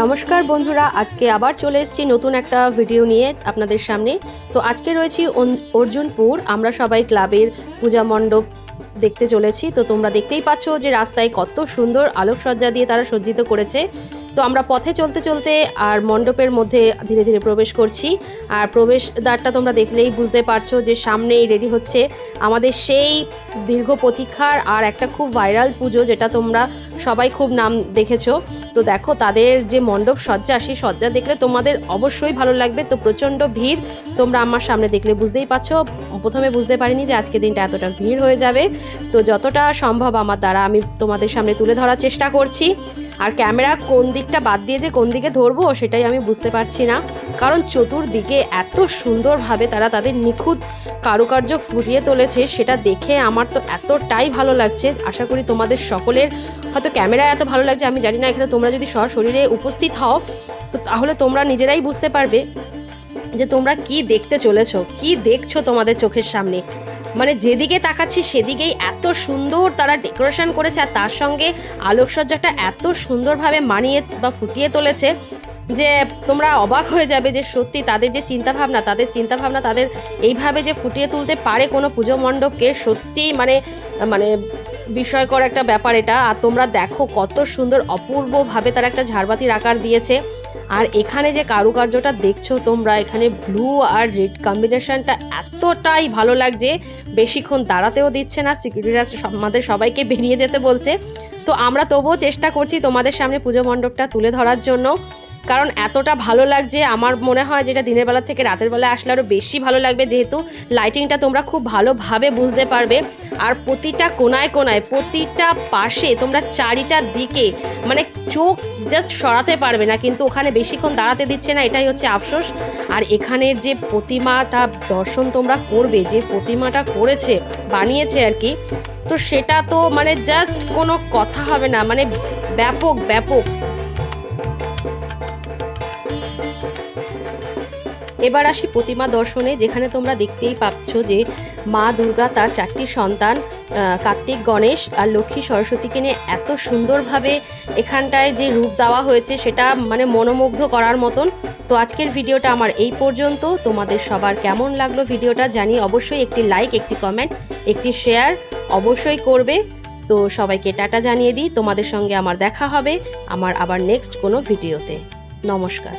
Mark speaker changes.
Speaker 1: নমস্কার বন্ধুরা, আজকে আবার চলে এসেছি নতুন একটা ভিডিও নিয়ে আপনাদের সামনে। তো আজকে রয়েছি অর্জুনপুর, আমরা সবাই ক্লাবের পূজা মণ্ডপ দেখতে চলেছি। তো তোমরা দেখতেই পাচ্ছ যে রাস্তায় কত সুন্দর আলোকসজ্জা দিয়ে তারা সজ্জিত করেছে। তো আমরা পথে চলতে চলতে আর মণ্ডপের মধ্যে ধীরে ধীরে প্রবেশ করছি। আর প্রবেশ দ্বারটা তোমরা দেখলেই বুঝতে পারছ যে সামনেই রেডি হচ্ছে আমাদের সেই দীর্ঘ প্রতীক্ষার আর একটা খুব ভাইরাল পুজো যেটা তোমরা সবাই খুব নাম দেখেছ। তো দেখো, তাদের যে মণ্ডপ সজ্জা, সেই সজ্জা দেখলে তোমাদের অবশ্যই ভালো লাগবে। তো প্রচণ্ড ভিড়, তোমরা আমার সামনে দেখলে বুঝতেই পারছ। প্রথমে বুঝতে পারিনি যে আজকে দিনটা এতটা ভিড় হয়ে যাবে। তো যতটা সম্ভব আমার দ্বারা আমি তোমাদের সামনে তুলে ধরার চেষ্টা করছি। আর ক্যামেরা কোন দিকটা বাদ দিয়ে যে কোন দিকে ধরবো, সেটাই আমি বুঝতে পারছি না। কারণ চতুর্দিকে এত সুন্দরভাবে তারা তাদের নিখুঁত কারুকার্য ফুটিয়ে তুলেছে, সেটা দেখে আমার তো এতটাই ভালো লাগছে। আশা করি তোমাদের সকলের হয়তো ক্যামেরায় এত ভালো লাগছে, আমি জানি না, এখানে তোমরা যদি সশরীরে উপস্থিত হও, তো তাহলে তোমরা নিজেরাই বুঝতে পারবে যে তোমরা কি দেখতে চলেছো, কি দেখছ তোমাদের চোখের সামনে। মানে যেদিকে তাকাচ্ছি সেদিকেই এত সুন্দর তারা ডেকোরেশন করেছে, আর তার সঙ্গে আলোকসজ্জাটা এত সুন্দরভাবে মানিয়ে বা ফুটিয়ে তুলেছে। যে তোমরা অবাক হয়ে যাবে যে সত্যি তাদের যে চিন্তাভাবনা, তাদের চিন্তাভাবনা তাদের এইভাবে যে ফুটিয়ে তুলতে পারে কোনো পুজো মণ্ডপকে সত্যি মানে মানে বিস্ময়কর একটা ব্যাপার এটা। আর তোমরা দেখো কত সুন্দর অপূর্বভাবে তারা একটা ঝাড়বাতির আকার দিয়েছে। আর এখানে যে কারুকার্যটা দেখছ তোমরা, এখানে ব্লু আর রেড কম্বিনেশনটা এতটাই ভালো লাগছে। বেশিক্ষণ দাঁড়াতেও দিচ্ছে না সিকিউরিটিরা আমাদের সবাইকে বেরিয়ে যেতে বলছে। তো আমরা তবুও চেষ্টা করছি তোমাদের সামনে পুজো মণ্ডপটা তুলে ধরার জন্য। কারণ এতটা ভালো লাগছে, আমার মনে হয় যেটা দিনের বেলা থেকে রাতের বেলা আসলে আরও বেশি ভালো লাগবে, যেহেতু লাইটিংটা তোমরা খুব ভালোভাবে বুঝতে পারবে। আর প্রতিটা কোনায় কোনায়, প্রতিটা পাশে তোমরা চারিটা দিকে মানে চোখ জাস্ট সরাতে পারবে না, কিন্তু ওখানে বেশিক্ষণ দাঁড়াতে দিচ্ছে না, এটাই হচ্ছে আফসোস। আর এখানের যে প্রতিমাটা দর্শন তোমরা করবে, যে প্রতিমাটা করেছে, বানিয়েছে আর কি, তো সেটা তো মানে জাস্ট কোনো কথা হবে না মানে ব্যাপক ব্যাপক। এবার আসি প্রতিমা দর্শনে, যেখানে তোমরা দেখতেই পাচ্ছ যে মা দুর্গা তার চারটি সন্তান কার্তিক, গণেশ আর লক্ষ্মী সরস্বতীকে নিয়ে এত সুন্দরভাবে এখানটায় যে রূপ দেওয়া হয়েছে সেটা মানে মনোমুগ্ধ করার মতন। তো আজকের ভিডিওটা আমার এই পর্যন্ত। তোমাদের সবার কেমন লাগল ভিডিওটা জানি অবশ্যই একটি লাইক একটি কমেন্ট একটি শেয়ার অবশ্যই করবে। তো সবাইকে টাটা জানিয়ে দিই। তোমাদের সঙ্গে আমার দেখা হবে আমার আবার নেক্সট কোনো ভিডিওতে। নমস্কার।